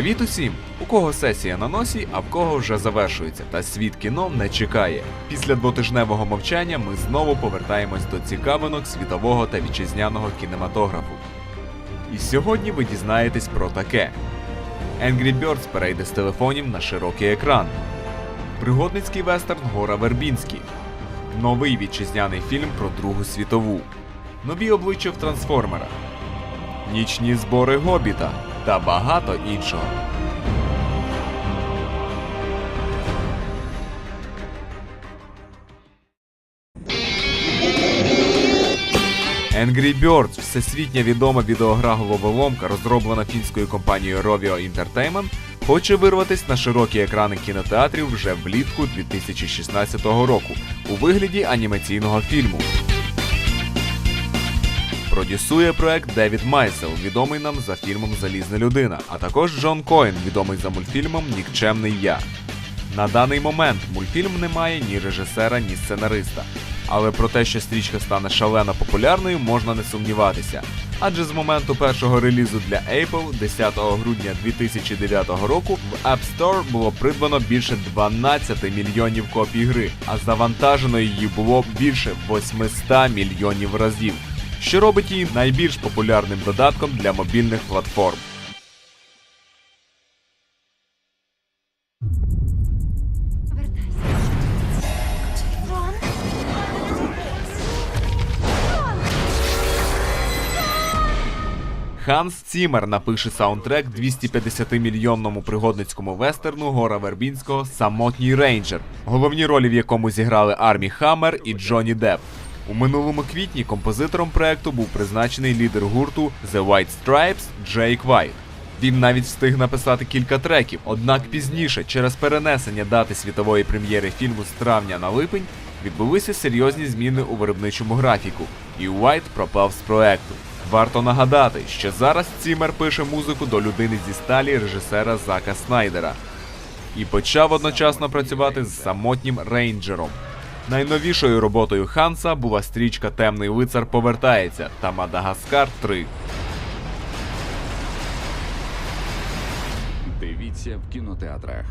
Привіт усім! У кого сесія на носі, а в кого вже завершується, та світ кіно не чекає. Після двотижневого мовчання ми знову повертаємось до цікавинок світового та вітчизняного кінематографу. І сьогодні ви дізнаєтесь про таке: Angry Birds перейде з телефонів на широкий екран. Пригодницький вестерн Гора Вербінський. Новий вітчизняний фільм про Другу світову. Нові обличчя в трансформерах. Нічні збори Гобіта та багато іншого. Angry Birds – всесвітня відома відеогра головоломка, розроблена фінською компанією Rovio Entertainment, хоче вирватися на широкі екрани кінотеатрів вже влітку 2016 року у вигляді анімаційного фільму. Продюсує проект Девід Майсел, відомий нам за фільмом Залізна людина, а також Джон Коен, відомий за мультфільмом Нікчемний я. На даний момент мультфільм не має ні режисера, ні сценариста. Але про те, що стрічка стане шалено популярною, можна не сумніватися. Адже з моменту першого релізу для Apple 10 грудня 2009 року в App Store було придбано більше 12 мільйонів копій гри, а завантажено її було більше 800 мільйонів разів, що робить її найбільш популярним додатком для мобільних платформ. Ханс Цімер напише саундтрек 250-мільйонному пригодницькому вестерну Гора Вербінського Самотній рейнджер, головні ролі в якому зіграли Армі Хаммер і Джонні Депп. У минулому квітні композитором проекту був призначений лідер гурту The White Stripes Джейк Вайт. Він навіть встиг написати кілька треків, однак пізніше, через перенесення дати світової прем'єри фільму з травня на липень, відбулися серйозні зміни у виробничому графіку, і Уайт пропав з проекту. Варто нагадати, що зараз Цімер пише музику до людини зі сталі режисера Зака Снайдера і почав одночасно працювати з самотнім рейнджером. Найновішою роботою Ханса була стрічка Темний лицар повертається та Мадагаскар 3. Дивіться в кінотеатрах.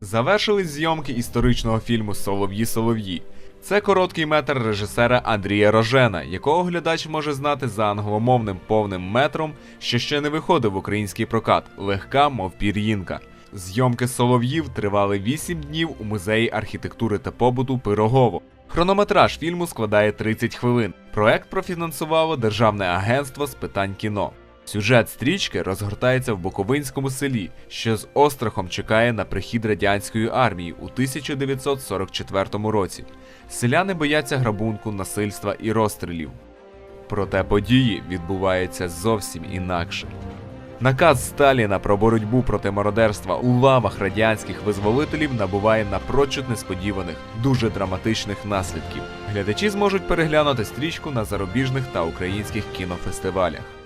Завершились зйомки історичного фільму Солов'ї Солов'ї. Це короткий метр режисера Андрія Рожена, якого глядач може знати за англомовним повним метром, що ще не виходив в український прокат, легка, мов пір'їнка. Зйомки Солов'їв тривали 8 днів у музеї архітектури та побуту Пирогово. Хронометраж фільму складає 30 хвилин. Проект профінансувало Державне агентство з питань кіно. Сюжет стрічки розгортається в Буковинському селі, що з острахом чекає на прихід радянської армії у 1944 році. Селяни бояться грабунку, насильства і розстрілів. Проте події відбуваються зовсім інакше. Наказ Сталіна про боротьбу проти мародерства у лавах радянських визволителів набуває напрочуд несподіваних, дуже драматичних наслідків. Глядачі зможуть переглянути стрічку на зарубіжних та українських кінофестивалях.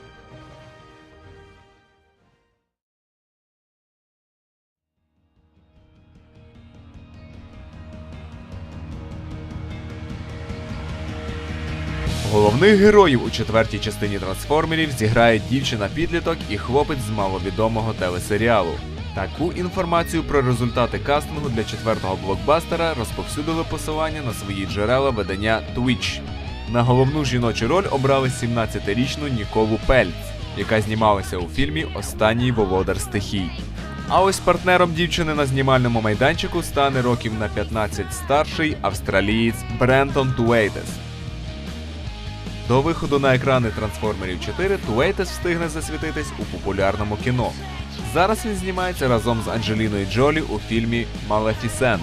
Головних героїв у четвертій частині трансформерів зіграють дівчина-підліток і хлопець з маловідомого телесеріалу. Таку інформацію про результати кастингу для четвертого блокбастера розповсюдили посилання на свої джерела видання Twitch. На головну жіночу роль обрали 17-річну Ніколу Пельц, яка знімалася у фільмі Останній володар стихій. А ось партнером дівчини на знімальному майданчику стане років на 15 старший австралієць Брентон Туейтес. До виходу на екрани Трансформерів 4 Туейтес встигне засвітитись у популярному кіно. Зараз він знімається разом з Анджеліною Джолі у фільмі Малефісент.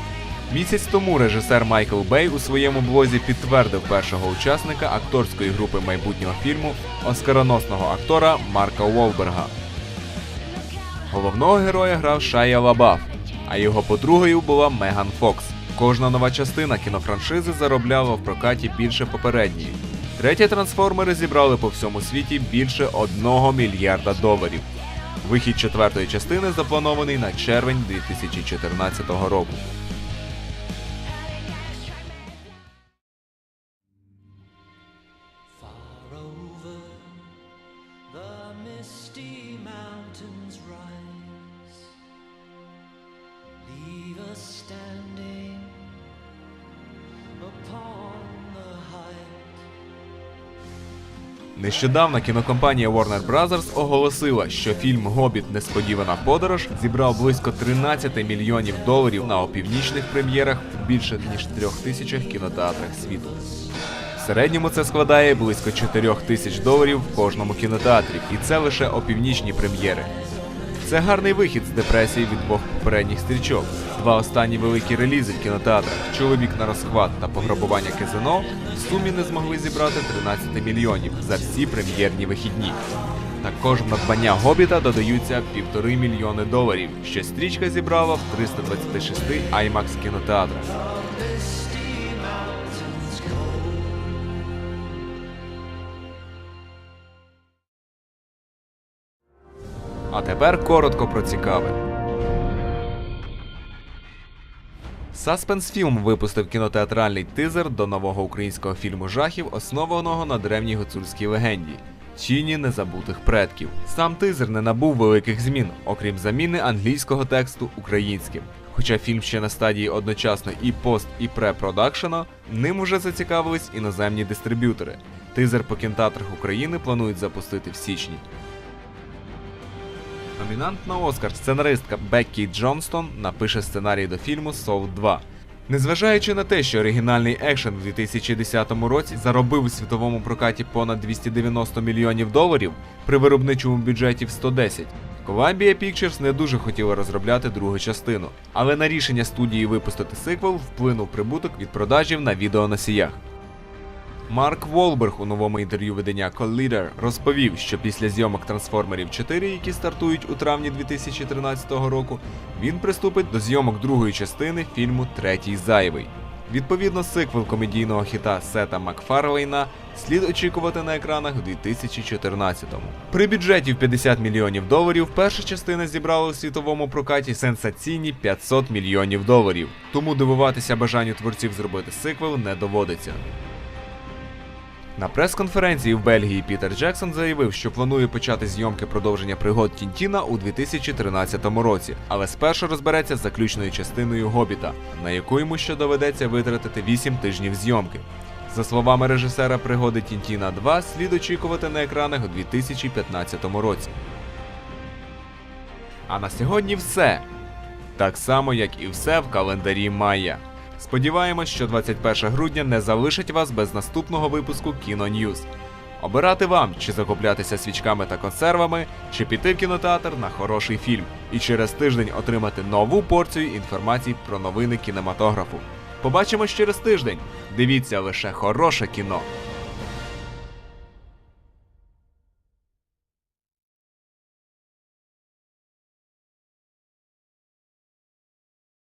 Місяць тому режисер Майкл Бей у своєму блозі підтвердив першого учасника акторської групи майбутнього фільму оскароносного актора Марка Уолберга. Головного героя грав Шая Лабаф, а його подругою була Меган Фокс. Кожна нова частина кінофраншизи заробляла в прокаті більше попередньої. Треті трансформери зібрали по всьому світі більше 1 мільярда доларів. Вихід четвертої частини запланований на червень 2014 року. Нещодавно кінокомпанія Warner Bros. оголосила, що фільм Гобіт Несподівана подорож зібрав близько 13 мільйонів доларів на опівнічних прем'єрах в більше ніж трьох тисячах кінотеатрах світу. В середньому це складає близько 4 тисяч доларів в кожному кінотеатрі, і це лише опівнічні прем'єри. Це гарний вихід з депресії від двох попередніх стрічок. Два останні великі релізи в кінотеатрах Чоловік на розхват та пограбування казино в сумі не змогли зібрати 13 мільйонів за всі прем'єрні вихідні. Також в надбання Гобіта додаються півтори мільйони доларів, що стрічка зібрала в 326 IMAX кінотеатрах. А тепер коротко про цікаве. Саспенс Філм випустив кінотеатральний тизер до нового українського фільму жахів, основаного на древній гуцульській легенді Тіні незабутих предків. Сам тизер не набув великих змін, окрім заміни англійського тексту українським. Хоча фільм ще на стадії одночасно і пост, і препродакшена, ним уже зацікавились іноземні дистриб'ютори. Тизер по кінотеатрах України планують запустити в січні. Номінант на Оскар сценаристка Беккі Джонстон напише сценарій до фільму Соул 2. Незважаючи на те, що оригінальний екшен в 2010 році заробив у світовому прокаті понад 290 мільйонів доларів при виробничому бюджеті в 110, Columbia Pictures не дуже хотіла розробляти другу частину, але на рішення студії випустити сиквел вплинув прибуток від продажів на відеоносіях. Марк Волберг у новому інтерв'ю видання Collider розповів, що після зйомок Трансформерів 4, які стартують у травні 2013 року, він приступить до зйомок другої частини фільму Третій зайвий. Відповідно, сиквел комедійного хіта Сета Макфарлейна слід очікувати на екранах у 2014-му. При бюджеті в 50 мільйонів доларів перша частина зібрала у світовому прокаті сенсаційні 500 мільйонів доларів. Тому дивуватися бажанню творців зробити сиквел не доводиться. На прес-конференції в Бельгії Пітер Джексон заявив, що планує почати зйомки продовження пригод Тінтіна у 2013 році, але спершу розбереться з заключною частиною Гобіта, на яку йому ще доведеться витратити 8 тижнів зйомки. За словами режисера пригоди Тінтіна 2, слід очікувати на екранах у 2015 році. А на сьогодні все. Так само, як і все в календарі Майя. Сподіваємось, що 21 грудня не залишить вас без наступного випуску Кіно Ньюз. Обирати вам, чи закуплятися свічками та консервами, чи піти в кінотеатр на хороший фільм, і через тиждень отримати нову порцію інформації про новини кінематографу. Побачимось через тиждень. Дивіться лише хороше кіно.